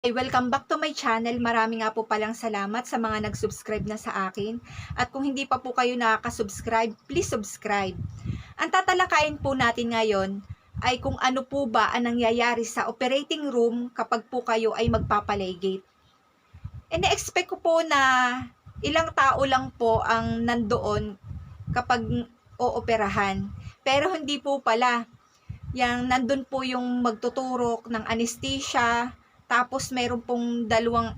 Hey, welcome back to my channel. Marami nga po palang salamat sa mga nag-subscribe na sa akin. At kung hindi pa po kayo nakaka-subscribe, please subscribe. Ang tatalakayin po natin ngayon ay kung ano po ba ang nangyayari sa operating room kapag po kayo ay magpapalaygate. And expect ko po na ilang tao lang po ang nandoon kapag ooperahan. Pero hindi po pala. Yang nandun po yung magtuturok ng anesthesia, tapos meron pong dalawang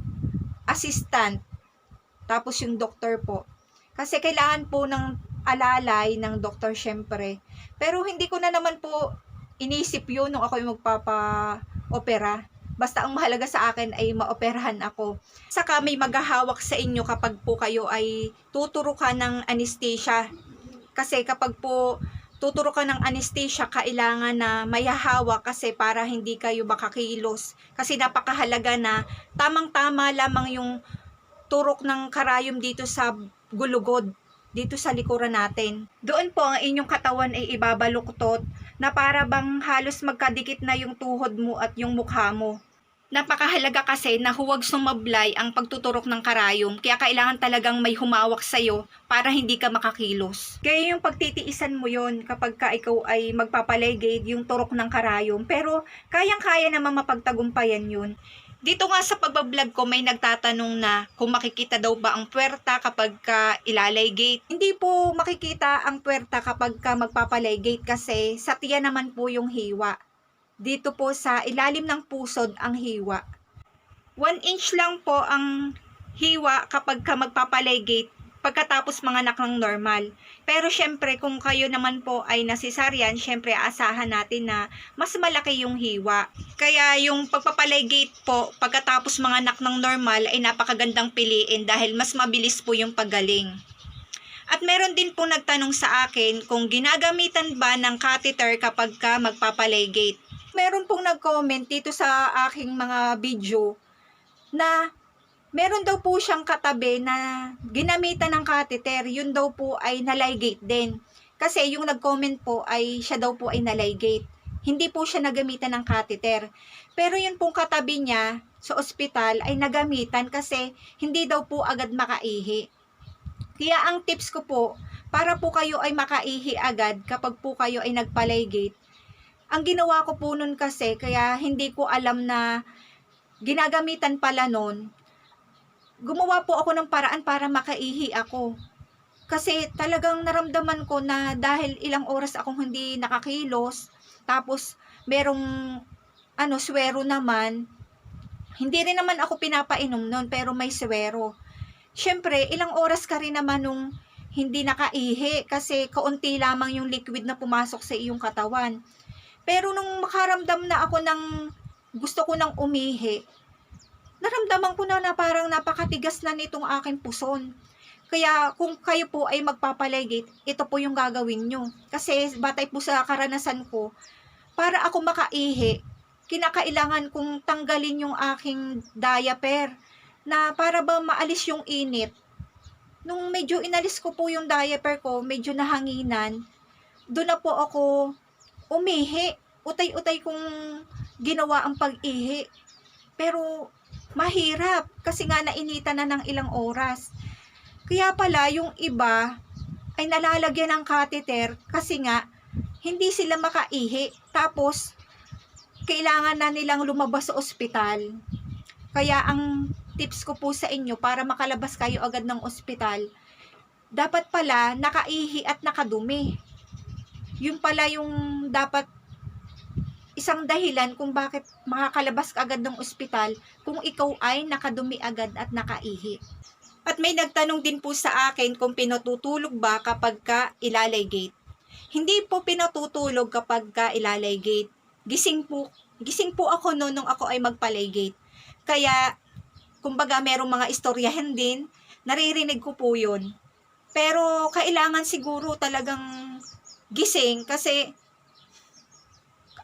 assistant. Tapos yung doktor po. Kasi kailangan po ng alalay ng doktor syempre. Pero hindi ko na naman po inisip yun nung ako yung magpapa-opera. Basta ang mahalaga sa akin ay maoperahan ako. Saka may maghahawak sa inyo kapag po kayo ay tuturukan ng anesthesia. Kasi kapag po tuturo ka ng anesthesia, kailangan na may hawak kasi para hindi kayo makakilos. Kasi napakahalaga na tamang-tama lamang yung turok ng karayom dito sa gulugod, dito sa likuran natin. Doon po ang inyong katawan ay ibabaluktot na para bang halos magkadikit na yung tuhod mo at yung mukha mo. Napakahalaga kasi na huwag sumablay ang pagtuturok ng karayom, kaya kailangan talagang may humawak sa'yo para hindi ka makakilos. Kaya yung pagtitiisan mo yon kapag ka ikaw ay magpapalegate yung turok ng karayom, pero kayang-kaya naman mapagtagumpayan yun. Dito nga sa pagbablog ko may nagtatanong na kung makikita daw ba ang puwerta kapag ka ilalaygate. Hindi po makikita ang puwerta kapag ka magpapalaygate kasi sa tiyan naman po yung hiwa dito po sa ilalim ng pusod ang hiwa. 1 inch lang po ang hiwa kapag ka magpapalaygate pagkatapos mga anak ng normal. Pero syempre kung kayo naman po ay nasisaryan, syempre asahan natin na mas malaki yung hiwa. Kaya yung pagpapalaygate po pagkatapos mga anak ng normal ay napakagandang piliin dahil mas mabilis po yung pagaling. At meron din po nagtanong sa akin kung ginagamitan ba ng catheter kapag ka magpapalaygate meron pong nag-comment dito sa aking mga video na meron daw po siyang katabi na ginamitan ng catheter, yun daw po ay nalaygate din. Kasi yung nag-comment po ay siya daw po ay nalaygate. Hindi po siya nagamitan ng catheter. Pero yun pong katabi niya sa ospital ay nagamitan kasi hindi daw po agad makaihi. Kaya ang tips ko po, para po kayo ay makaihi agad kapag po kayo ay nagpalaygate, ang ginawa ko po nun kasi, kaya hindi ko alam na ginagamitan pala nun, gumawa po ako ng paraan para makaihi ako. Kasi talagang naramdaman ko na dahil ilang oras akong hindi nakakilos, tapos merong ano, swero naman, hindi rin naman ako pinapainom nun, pero may swero. Siyempre, ilang oras ka rin naman nung hindi nakaihi kasi kaunti lamang yung liquid na pumasok sa iyong katawan. Pero nung makaramdam na ako ng gusto ko nang umihi, naramdaman ko na na parang napakatigas na nitong aking puson. Kaya kung kayo po ay magpapaligate, ito po yung gagawin nyo. Kasi batay po sa karanasan ko, para ako makaihi, kinakailangan kong tanggalin yung aking diaper na para ba maalis yung init. Nung medyo inalis ko po yung diaper ko, medyo nahanginan, doon na po ako umihi. Utay-utay kong ginawa ang pag-ihi. Pero mahirap kasi nga nainitan na ng ilang oras. Kaya pala yung iba ay nalalagyan ng catheter kasi nga hindi sila makaihi. Tapos kailangan na nilang lumabas sa ospital. Kaya ang tips ko po sa inyo para makalabas kayo agad ng ospital, dapat pala nakaihi at nakadumi yun pala yung dapat isang dahilan kung bakit makakalabas ka agad ng ospital kung ikaw ay nakadumi agad at nakaihi. At may nagtanong din po sa akin kung pinatutulog ba kapag ka ilalaygate. Hindi po pinatutulog kapag ka ilalaygate. Gising po, gising po ako noon nung ako ay magpalaygate. Kaya, kumbaga merong mga istoryahan din, naririnig ko po yun. Pero kailangan siguro talagang gising kasi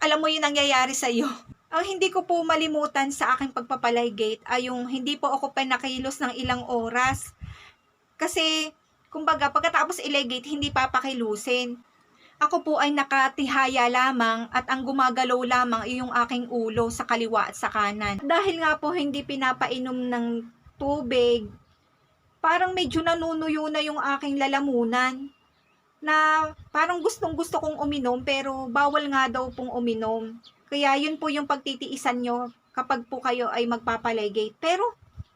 alam mo yung nangyayari sa iyo. Ang hindi ko po malimutan sa aking pagpapalaygate ay yung hindi po ako pinakilos ng ilang oras. Kasi, kumbaga, pagkatapos ilaygate, hindi papakilusin. Ako po ay nakatihaya lamang at ang gumagalaw lamang ay yung aking ulo sa kaliwa at sa kanan. Dahil nga po hindi pinapainom ng tubig, parang medyo nanunuyo na yung aking lalamunan na parang gustong gusto kong uminom pero bawal nga daw pong uminom. Kaya yun po yung pagtitiisan nyo kapag po kayo ay magpapaligate. Pero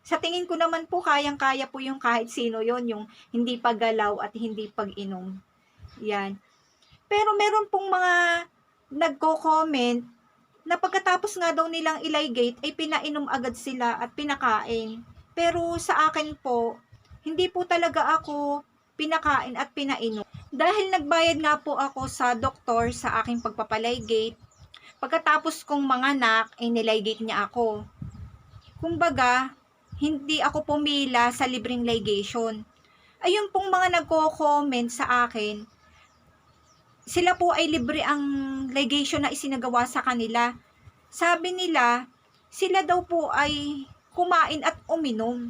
sa tingin ko naman po kayang-kaya po yung kahit sino yon yung hindi paggalaw at hindi pag-inom. Yan. Pero meron pong mga nagko-comment na pagkatapos nga daw nilang iligate ay pinainom agad sila at pinakain. Pero sa akin po, hindi po talaga ako pinakain at pinainom. Dahil nagbayad nga po ako sa doktor sa aking pagpapaligate, pagkatapos kong manganak, ay niligate niya ako. Kumbaga, hindi ako pumila sa libreng ligation. Ayun pong mga nagko-comment sa akin, sila po ay libre ang ligation na isinagawa sa kanila. Sabi nila, sila daw po ay kumain at uminom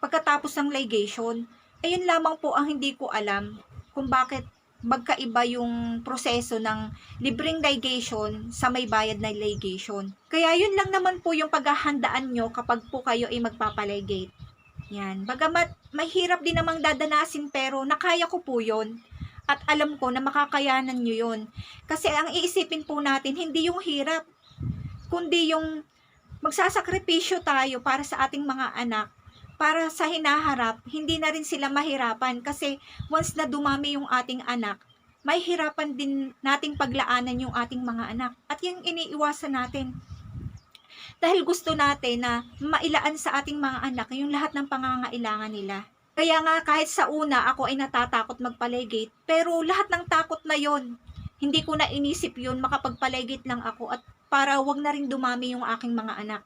pagkatapos ng ligation. Ayun lamang po ang hindi ko alam kung bakit magkaiba yung proseso ng libreng ligation sa may bayad na ligation. Kaya yun lang naman po yung paghahandaan nyo kapag po kayo ay magpapaligate. Yan. Bagamat mahirap din namang dadanasin pero nakaya ko po yun. At alam ko na makakayanan nyo yun. Kasi ang iisipin po natin, hindi yung hirap, kundi yung magsasakripisyo tayo para sa ating mga anak para sa hinaharap, hindi na rin sila mahirapan kasi once na dumami yung ating anak, may hirapan din nating paglaanan yung ating mga anak. At yung iniiwasan natin. Dahil gusto natin na mailaan sa ating mga anak yung lahat ng pangangailangan nila. Kaya nga kahit sa una ako ay natatakot magpaligate, pero lahat ng takot na yon hindi ko na inisip yun, makapagpaligate lang ako at para wag na rin dumami yung aking mga anak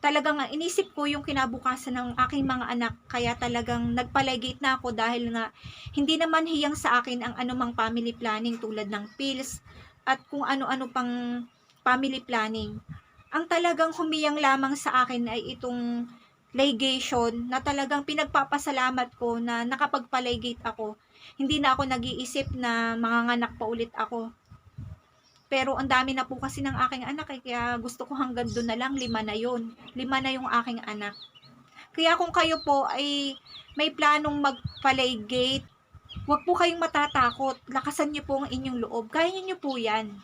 talagang inisip ko yung kinabukasan ng aking mga anak kaya talagang nagpaligate na ako dahil nga hindi naman hiyang sa akin ang anumang family planning tulad ng pills at kung ano-ano pang family planning. Ang talagang humiyang lamang sa akin ay itong ligation na talagang pinagpapasalamat ko na nakapagpaligate ako. Hindi na ako nag-iisip na manganganak pa ulit ako pero ang dami na po kasi ng aking anak eh, kaya gusto ko hanggang doon na lang, lima na yon Lima na yung aking anak. Kaya kung kayo po ay may planong magpaligate, huwag po kayong matatakot. Lakasan niyo po ang inyong loob. Kaya niyo po yan.